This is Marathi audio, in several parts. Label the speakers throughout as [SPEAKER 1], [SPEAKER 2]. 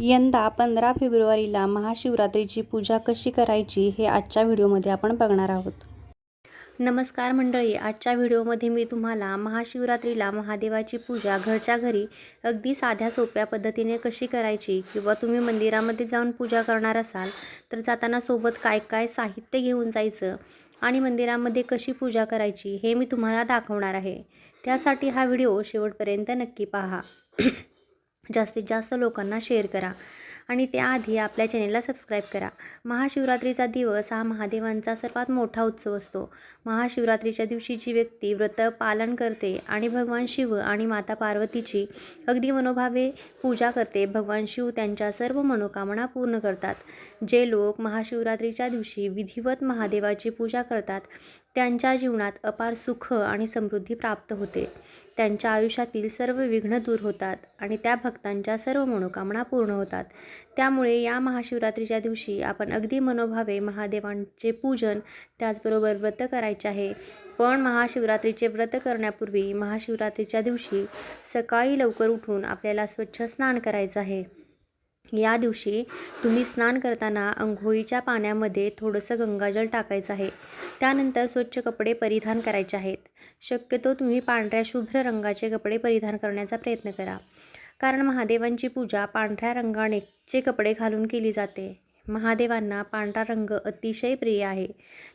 [SPEAKER 1] यंदा पंधरा फेब्रुवारीला महाशिवरात्रीची पूजा कशी करायची हे आजच्या व्हिडिओमध्ये आपण बघणार आहोत. नमस्कार मंडळी आजच्या व्हिडिओमध्ये मी तुम्हाला महाशिवरात्रीला महादेवाची पूजा घरच्या घरी अगदी साध्या सोप्या पद्धतीने कशी करायची किंवा तुम्ही मंदिरामध्ये जाऊन पूजा करणार असाल तर जाताना सोबत काय काय साहित्य घेऊन जायचं आणि मंदिरामध्ये कशी पूजा करायची हे मी तुम्हाला दाखवणार आहे. त्यासाठी हा व्हिडिओ शेवटपर्यंत नक्की पहा. जास्तीत जास्त लोकांना शेअर करा. आणि त्याआधी आपल्या चॅनेलला सबस्क्राईब करा. महाशिवरात्रीचा दिवस हा महादेवांचा सर्वात मोठा उत्सव असतो. महाशिवरात्रीच्या दिवशी जी व्यक्ती व्रत पालन करते आणि भगवान शिव आणि माता पार्वतीची अगदी मनोभावे पूजा करते भगवान शिव त्यांच्या सर्व मनोकामना पूर्ण करतात. जे लोक महाशिवरात्रीच्या दिवशी विधिवत महादेवाची पूजा करतात त्यांच्या जीवनात अपार सुख आणि समृद्धी प्राप्त होते. त्यांच्या आयुष्यातील सर्व विघ्न दूर होतात आणि त्या भक्तांच्या सर्व मनोकामना पूर्ण होतात. त्यामुळे या महाशिवरात्रीच्या दिवशी आपण अगदी मनोभावे महादेवांचे पूजन त्याचबरोबर व्रत करायचे आहे. पण महाशिवरात्रीचे व्रत करण्यापूर्वी महाशिवरात्रीच्या दिवशी सकाळी लवकर उठून आपल्याला स्वच्छ स्नान करायचं आहे. या दिवशी तुम्ही स्नान करताना अंघोळीच्या पाण्यामध्ये थोडंसं गंगाजल टाकायचं आहे. त्यानंतर स्वच्छ कपडे परिधान करायचे आहेत. शक्यतो तुम्ही पांढऱ्या शुभ्र रंगाचे कपडे परिधान करण्याचा प्रयत्न करा. कारण महादेवांची पूजा पांढऱ्या रंगानेचे कपडे घालून केली जाते. महादेवांना पांढरा रंग अतिशय प्रिय आहे.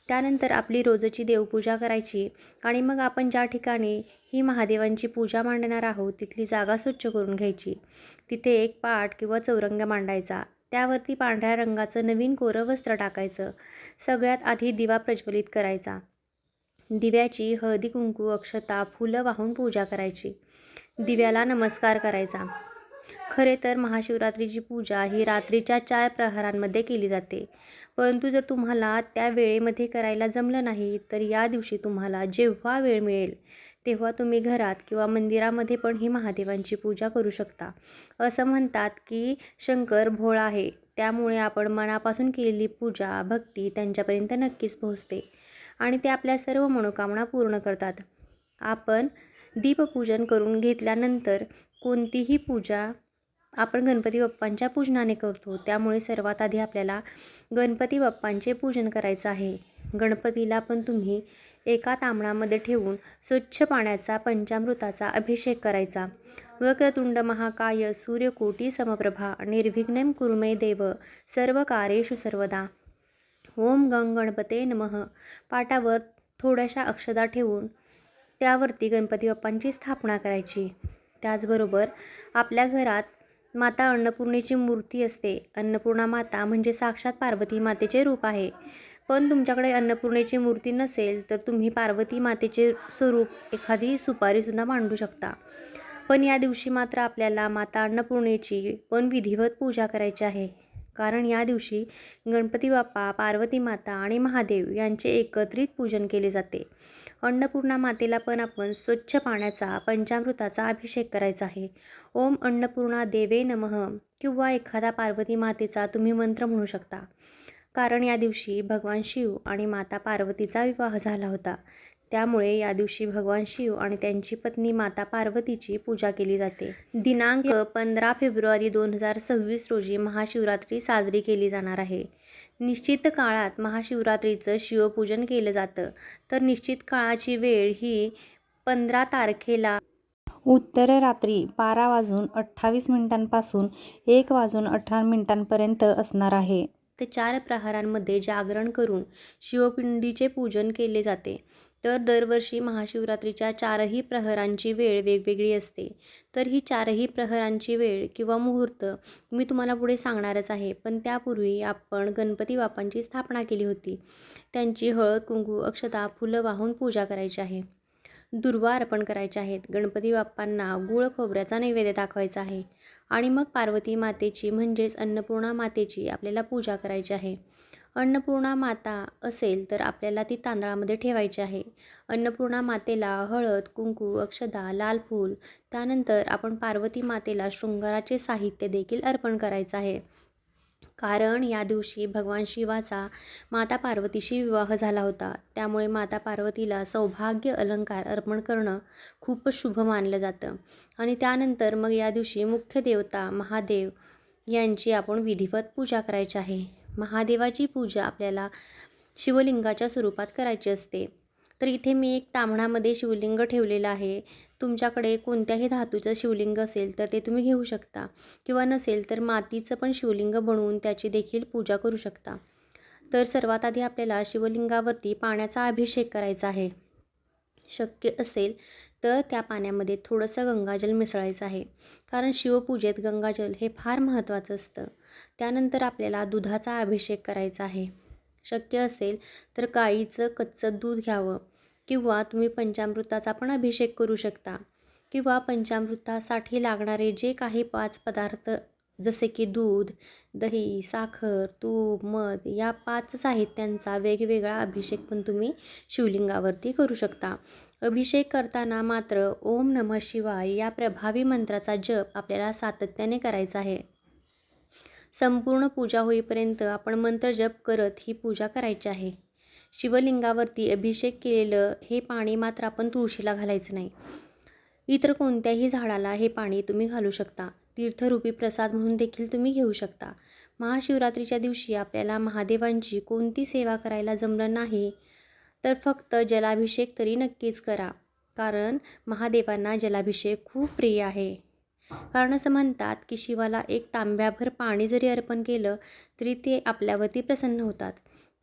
[SPEAKER 1] त्यानंतर आपली रोजची देवपूजा करायची आणि मग आपण ज्या ठिकाणी ही महादेवांची पूजा मांडणार आहोत तिथली जागा स्वच्छ करून घ्यायची. तिथे एक पाट किंवा चौरंग मांडायचा. त्यावरती पांढऱ्या रंगाचं नवीन कोरं वस्त्र टाकायचं. सगळ्यात आधी दिवा प्रज्वलित करायचा. दिव्याची हळदी कुंकू अक्षता फुलं वाहून पूजा करायची. दिव्याला नमस्कार करायचा. खरे तर महाशिवरात्रीची पूजा ही रात्रीच्या चार प्रहरांमध्ये केली जाते. परंतु जर तुम्हाला त्या वेळेमध्ये करायला जमलं नाही तर या दिवशी तुम्हाला जेव्हा वेळ मिळेल तेव्हा तुम्ही घरात किंवा मंदिरामध्ये पण ही महादेवांची पूजा करू शकता. असं म्हणतात की शंकर भोळा आहे. त्यामुळे आपण मनापासून केलेली पूजा भक्ती त्यांच्यापर्यंत नक्कीच पोहोचते आणि ते आपल्या सर्व मनोकामना पूर्ण करतात. आपण दीपपूजन करून घेतल्यानंतर कोणतीही पूजा आपण गणपती बाप्पांच्या पूजनाने करतो. त्यामुळे सर्वात आधी आपल्याला गणपती बाप्पांचे पूजन करायचं आहे. गणपतीला पण तुम्ही एका तांबणामध्ये ठेवून स्वच्छ पाण्याचा पंचामृताचा अभिषेक करायचा. वक्रतुंड महाकाय सूर्यकोटी समप्रभा निर्विघ्नम कुरुमे देव सर्व कार्येषु सर्वदा. ओम गंग गणपते नमः. पाटावर थोड्याशा अक्षदा ठेवून त्यावरती गणपती बाप्पांची स्थापना करायची. त्याचबरोबर आपल्या घरात माता अन्नपूर्णेची मूर्ती असते. अन्नपूर्णा माता म्हणजे साक्षात पार्वती मातेचे रूप आहे. पण तुमच्याकडे अन्नपूर्णेची मूर्ती नसेल तर तुम्ही पार्वती मातेचे स्वरूप एखादी सुपारीसुद्धा मांडू शकता. पण या दिवशी मात्र आपल्याला माता अन्नपूर्णेची पण विधिवत पूजा करायची आहे. कारण या दिवशी गणपती बाप्पा पार्वती माता आणि महादेव यांचे एकत्रित पूजन केले जाते. अन्नपूर्णा मातेला पण आपण स्वच्छ पाण्याचा पंचामृताचा अभिषेक करायचा आहे. ओम अन्नपूर्णा देवे नमः किंवा एखादा पार्वती मातेचा तुम्ही मंत्र म्हणू शकता. कारण या दिवशी भगवान शिव आणि माता पार्वतीचा विवाह झाला होता. त्यामुळे या दिवशी भगवान शिव आणि त्यांची पत्नी माता पार्वतीची पूजा केली जाते. दिनांक पंधरा फेब्रुवारी दोन हजार सव्वीस रोजी महाशिवरात्री साजरी केली जाणार आहे. निश्चित काळात महाशिवरात्रीचं शिवपूजन केलं जातं. तर निश्चित काळाची वेळ ही पंधरा तारखेला. उत्तर रात्री बारा वाजून अठ्ठावीस मिनिटांपासून एक वाजून अठरा मिनिटांपर्यंत असणार आहे. ते चार प्रहारांमध्ये जागरण करून शिवपिंडीचे पूजन केले जाते. तर दरवर्षी महाशिवरात्रीच्या चारही प्रहरांची वेळ वेगवेगळी असते. तर ही चारही प्रहरांची वेळ किंवा मुहूर्त मी तुम्हाला पुढे सांगणारच आहे. पण त्यापूर्वी आपण गणपती बाप्पांची स्थापना केली होती. त्यांची हळद कुंकू अक्षता फुलं वाहून पूजा करायची आहे. दुर्वा अर्पण करायचे आहेत. गणपती बाप्पांना गुळ खोबऱ्याचा नैवेद्य दाखवायचा आहे. आणि मग पार्वती मातेची म्हणजेच अन्नपूर्णा मातेची आपल्याला पूजा करायची आहे. अन्नपूर्णा माता असेल तर आपल्याला ती तांदळामध्ये ठेवायची आहे. अन्नपूर्णा मातेला हळद कुंकू अक्षदा लाल फूल त्यानंतर आपण पार्वती मातेला शृंगाराचे साहित्य देखील अर्पण करायचं आहे. कारण या दिवशी भगवान शिवाचा माता पार्वतीशी विवाह झाला होता. त्यामुळे माता पार्वतीला सौभाग्य अलंकार अर्पण करणं खूपच शुभ मानलं जातं. आणि त्यानंतर मग या दिवशी मुख्य देवता महादेव यांची आपण विधिवत पूजा करायची आहे. महादेवाची पूजा आपल्याला शिवलिंगाच्या स्वरूपात करायची असते. तर इथे मी एक तांबणामध्ये शिवलिंग ठेवलेलं आहे. तुमच्याकडे कोणत्याही धातूचं शिवलिंग असेल तर ते तुम्ही घेऊ शकता. किंवा नसेल तर मातीचं पण शिवलिंग बनवून त्याची देखील पूजा करू शकता. तर सर्वात आधी आपल्याला शिवलिंगावरती पाण्याचा अभिषेक करायचा आहे. शक्य असेल तर त्या पाण्यामध्ये थोडंसं गंगाजल मिसळायचं आहे. कारण शिवपूजेत गंगाजल हे फार महत्त्वाचं असतं. त्यानंतर आपल्याला दुधाचा अभिषेक करायचा आहे. शक्य असेल तर गाईचं कच्चं दूध घ्यावं. किंवा तुम्ही पंचामृताचा पण अभिषेक करू शकता. किंवा पंचामृतासाठी लागणारे जे काही पाच पदार्थ जसे की दूध दही साखर तूप मध या पाच साहित्यांचा वेगवेगळा अभिषेक पण तुम्ही शिवलिंगावरती करू शकता. अभिषेक करताना मात्र ओम नमः शिवाय या प्रभावी मंत्राचा जप आपल्याला सातत्याने करायचा आहे. संपूर्ण पूजा होईपर्यंत आपण मंत्र जप करत ही पूजा करायची आहे. शिवलिंगावरती अभिषेक केलेलं हे पाणी मात्र आपण तुळशीला घालायचं नाही. इतर कोणत्याही झाडाला हे पाणी तुम्ही घालू शकता. तीर्थरूपी प्रसाद म्हणून देखील तुम्ही घेऊ शकता. महाशिवरात्रीच्या दिवशी आपल्याला महादेवांची कोणती सेवा करायला जमलं नाही तर फक्त जलाभिषेक तरी नक्कीच करा. कारण महादेवांना जलाभिषेक खूप प्रिय आहे. कारण असं म्हणतात की शिवाला एक तांब्याभर पाणी जरी अर्पण केलं तरी ते आपल्यावरती प्रसन्न होतात.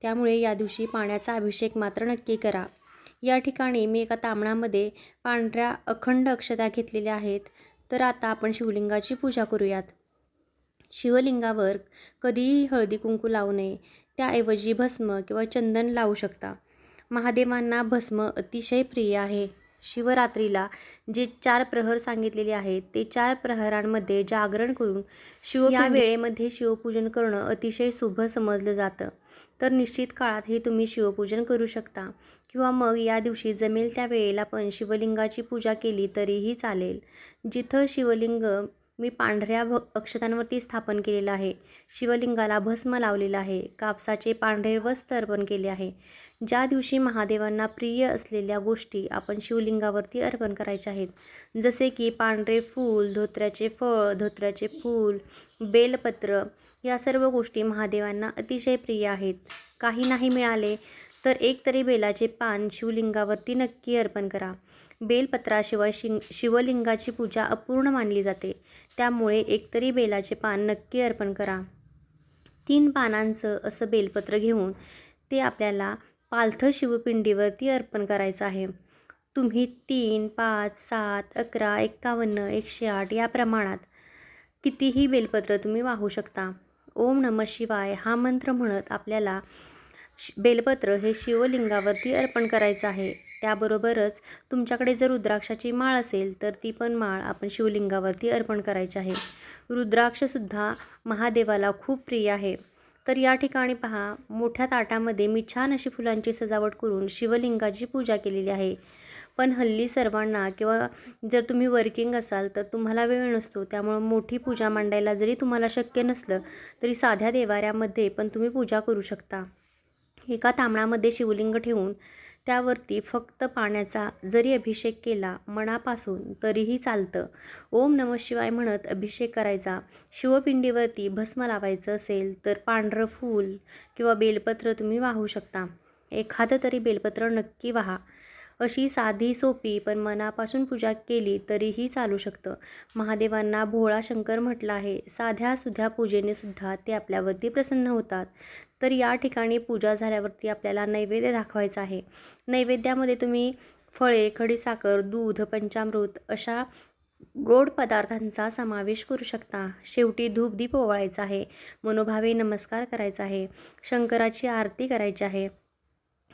[SPEAKER 1] त्यामुळे या दिवशी पाण्याचा अभिषेक मात्र नक्की करा. या ठिकाणी मी एका तांबणामध्ये पांढऱ्या अखंड अक्षता घेतलेल्या आहेत तर आता आपण शिवलिंगाची पूजा करूयात. शिवलिंगावर कधीही हळदी कुंकू लावू नये त्याऐवजी भस्म किंवा चंदन लावू शकता. महादेवांना भस्म अतिशय प्रिय आहे. शिवरात्रीला जे चार प्रहर सांगितलेले आहेत ते चार प्रहरांमध्ये जागरण करून शिव या वेळेमध्ये शिवपूजन करणं अतिशय शुभ समजलं जातं. तर निश्चित काळात हे तुम्ही शिवपूजन करू शकता. किंवा मग या दिवशी जमेल त्या वेळेला पण शिवलिंगाची पूजा केली तरीही चालेल. जिथं शिवलिंग मी पांढऱ्या भ अक्षतांवरती स्थापन केलेलं आहे. शिवलिंगाला भस्म लावलेलं आहे. कापसाचे पांढरे वस्त्र अर्पण केले आहे. ज्या दिवशी महादेवांना प्रिय असलेल्या गोष्टी आपण शिवलिंगावरती अर्पण करायच्या आहेत जसे की पांढरे फूल धोत्र्याचे फळ धोत्र्याचे फूल बेलपत्र या सर्व गोष्टी महादेवांना अतिशय प्रिय आहेत. काही नाही मिळाले तर एक तरी बेलाचे पान शिवलिंगावरती नक्की अर्पण करा. बेलपत्राशिवाय शिंग शिवलिंगाची पूजा अपूर्ण मानली जाते. त्यामुळे एकतरी बेलाचे पान नक्की अर्पण करा. तीन पानांचं असं बेलपत्र घेऊन ते आपल्याला पालथं शिवपिंडीवरती अर्पण करायचं आहे. तुम्ही तीन पाच सात अकरा एक्कावन्न एकशे आठ या प्रमाणात कितीही बेलपत्र तुम्ही वाहू शकता. ओम नम शिवाय हा मंत्र म्हणत आपल्याला बेलपत्र हे शिवलिंगावरती अर्पण करायचं आहे. त्याबरोबरच तुमच्याकडे जर रुद्राक्षाची माळ असेल तर ती पण माळ आपण शिवलिंगावरती अर्पण करायची आहे. रुद्राक्षसुद्धा महादेवाला खूप प्रिय आहे. तर या ठिकाणी पहा मोठ्या ताटामध्ये मी छान अशी फुलांची सजावट करून शिवलिंगाची पूजा केलेली आहे. पण हल्ली सर्वांना किंवा जर तुम्ही वर्किंग असाल तर तुम्हाला वेळ नसतो. त्यामुळं मोठी पूजा मांडायला जरी तुम्हाला शक्य नसलं तरी साध्या देवाऱ्यामध्ये पण तुम्ही पूजा करू शकता. एका तांबणामध्ये शिवलिंग ठेवून त्यावरती फक्त पाण्याचा जरी अभिषेक केला मनापासून तरीही चालतं. ओम नम शिवाय म्हणत अभिषेक करायचा. शिवपिंडीवरती भस्म लावायचं असेल तर पांढरं फूल किंवा बेलपत्र तुम्ही वाहू शकता. एखादं तरी बेलपत्र नक्की वाहा. अशी साधी सोपी पण मनापासून पूजा केली तरीही चालू शकतं. महादेवांना भोळा शंकर म्हटलं आहे. साध्या सुध्या पूजेने सुद्धा ते आपल्यावरती प्रसन्न होतात. तर या ठिकाणी पूजा झाल्यावरती आपल्याला नैवेद्य दाखवायचा आहे. नैवेद्यामध्ये तुम्ही फळे खडीसाखर दूध पंचामृत अशा गोड पदार्थांचा समावेश करू शकता. शेवटी धूपदीप ओवाळायचा आहे. मनोभावे नमस्कार करायचा आहे. शंकराची आरती करायची आहे.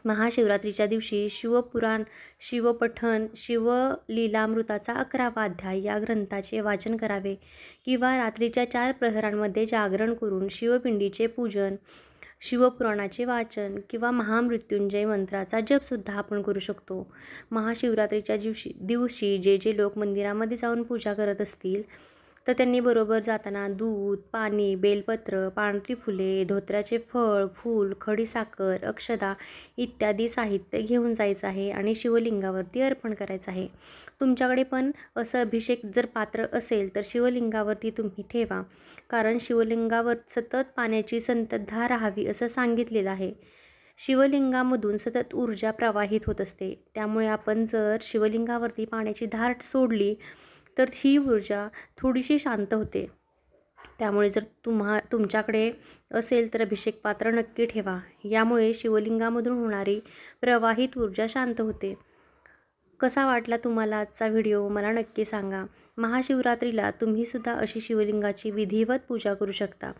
[SPEAKER 1] महाशिवरात्रीच्या दिवशी शिवपुराण शिवपठण शिवलीलामृताचा अकरावा अध्याय या ग्रंथाचे वाचन करावे किंवा रात्रीच्या चार प्रहरांमध्ये जागरण करून शिवपिंडीचे पूजन शिवपुराणाचे वाचन किंवा महामृत्युंजय मंत्राचा जपसुद्धा आपण करू शकतो. महाशिवरात्रीच्या दिवशी दिवशी जे जे लोक मंदिरामध्ये जाऊन पूजा करत असतील तर त्यांनी बरोबर जाताना दूध पाणी बेलपत्र पांढरी फुले धोत्र्याचे फळ फूल खडीसाखर अक्षदा इत्यादी साहित्य घेऊन जायचं आहे आणि शिवलिंगावरती अर्पण करायचं आहे. तुमच्याकडे पण असं अभिषेक जर पात्र असेल तर शिवलिंगावरती तुम्ही ठेवा. कारण शिवलिंगावर सतत पाण्याची संततधार राहावी असं सांगितलेलं आहे. शिवलिंगामधून सतत ऊर्जा प्रवाहित होत असते. त्यामुळे आपण जर शिवलिंगावरती पाण्याची धार सोडली तर ही ऊर्जा थोडीशी शांत होते. त्यामुळे जर तुम्हा तुमच्याकडे असेल तर अभिषेक पात्र नक्की ठेवा. यामुळे शिवलिंगामधून होणारी प्रवाहित ऊर्जा शांत होते. कसा वाटला तुम्हाला आजचा व्हिडिओ? मला नक्की सांगा. महाशिवरात्रीला तुम्हीसुद्धा अशी शिवलिंगाची विधिवत पूजा करू शकता.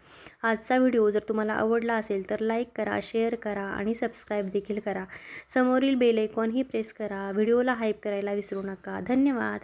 [SPEAKER 1] आजचा व्हिडिओ जर तुम्हाला आवडला असेल तर लाईक करा शेअर करा आणि सबस्क्राईब देखील करा. समोरील बेल आयकॉनही प्रेस करा. व्हिडिओला हाईप करायला विसरू नका. धन्यवाद.